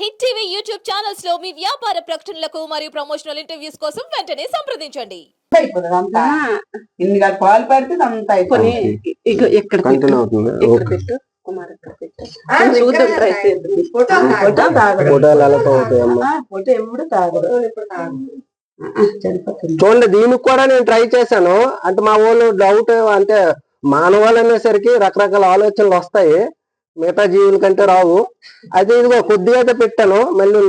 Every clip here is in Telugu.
హిట్ టీవీ యూట్యూబ్ ఛానల్స్లో మీ వ్యాపార ప్రకటనలకు మరియు ప్రమోషనల్ ఇంటర్వ్యూస్ కోసం వెంటనే సంప్రదించండి. అయిపోతుంది అంతా. ఇన్ని కాదు పాలు పడితే అంతా కొని అయిపోయింది ఇక ఎక్కడ కంటిన్యూ పెట్టు అవుతుంది. ఇక్కడ ఓకే పెట్టు? కుమార్ ఇక్కడ పెట్టు? చూద్దాం ట్రై చేద్దాం. ఫోటో ఫోటో తాగదు ఫోటోలు ఎలా అవుతాయమ్మా ఆ, ఫోటో ఎప్పుడు తాగదు ఆ, చనిపోతుంది చూడండి దీనికి కూడా నేను ట్రై చేశాను. అంటే మా వాళ్ళు డౌట్ అంటే మానవాళ్ళు అనేసరికి రకరకాల ఆలోచనలు వస్తాయి. మిగతా జీవుల కంటే రావు. అయితే ఇదిగో కొద్దిగా అయితే పెట్టాను మళ్ళీ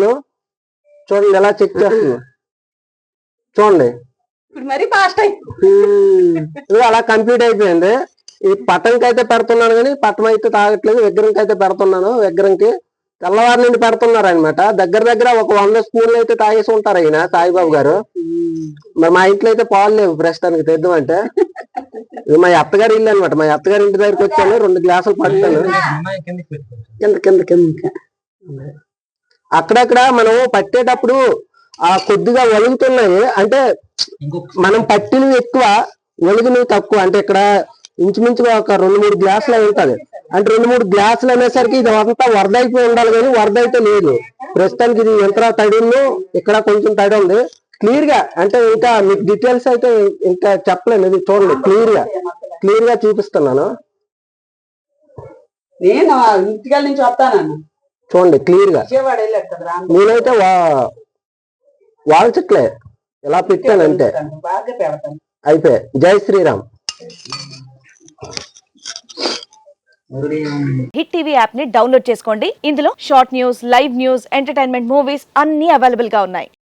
చూడండి ఎలా చెక్ చేస్తుంది చూడండి. మరీ ఫాస్ట్. ఇదిగో అలా కంప్లీట్ అయిపోయింది. ఈ పట్టంకి అయితే పెడుతున్నాను కానీ పట్టం అయితే తాగట్లేదు విగ్రహంకి అయితే పెడుతున్నాను. విగ్రహంకి తెల్లవారి నుండి పెడుతున్నారు అనమాట దగ్గర దగ్గర ఒక వంద స్పూన్లు అయితే తాగేసి ఉంటారు ఆయన సాయిబాబు గారు. మరి మా ఇంట్లో అయితే పాలు లేవు ప్రస్తుతానికి తెద్దామంటే. ఇది మా అత్తగారి ఇల్లు అనమాట మా అత్తగారి ఇంటి దగ్గరికి వచ్చాను రెండు గ్లాసులు పట్టాను కింద కింద కింద అక్కడక్కడ మనం పట్టేటప్పుడు ఆ కొద్దిగా ఒలుగుతున్నాయి అంటే మనం పట్టినవి ఎక్కువ ఒలిగినవి తక్కువ. అంటే ఇక్కడ ఇంచుమించుగా ఒక రెండు మూడు గ్లాసులు అయి ఉంటది. అంటే రెండు మూడు గ్లాసులు అనేసరికి ఇది అంతా వరద అయిపోయి ఉండాలి కానీ వరద అయితే లేదు. ప్రస్తుతానికి ఇది ఎంత తడి ఇక్కడ కొంచెం తడి ఉంది. క్లియర్గా అంటే ఇంకా మీకు డీటెయిల్స్ అయితే ఇంకా చెప్పలేను ఇది చూడండి క్లియర్గా. క్లియర్గా చూపిస్తున్నాను. నేను ఇంటికాల నుంచి వస్తానన్న చూడండి క్లియర్గా. నేనైతే వా వాళ్ళ చెట్లే ఇలా పెట్టాను అంతే బాగా పెడతాను. అయిపోయి. జై శ్రీరామ్. హిట్ టీవీ యాప్ని డౌన్లోడ్ చేసుకోండి. ఇందులో short news live news entertainment movies అన్ని అవైలబుల్గా ఉన్నాయి.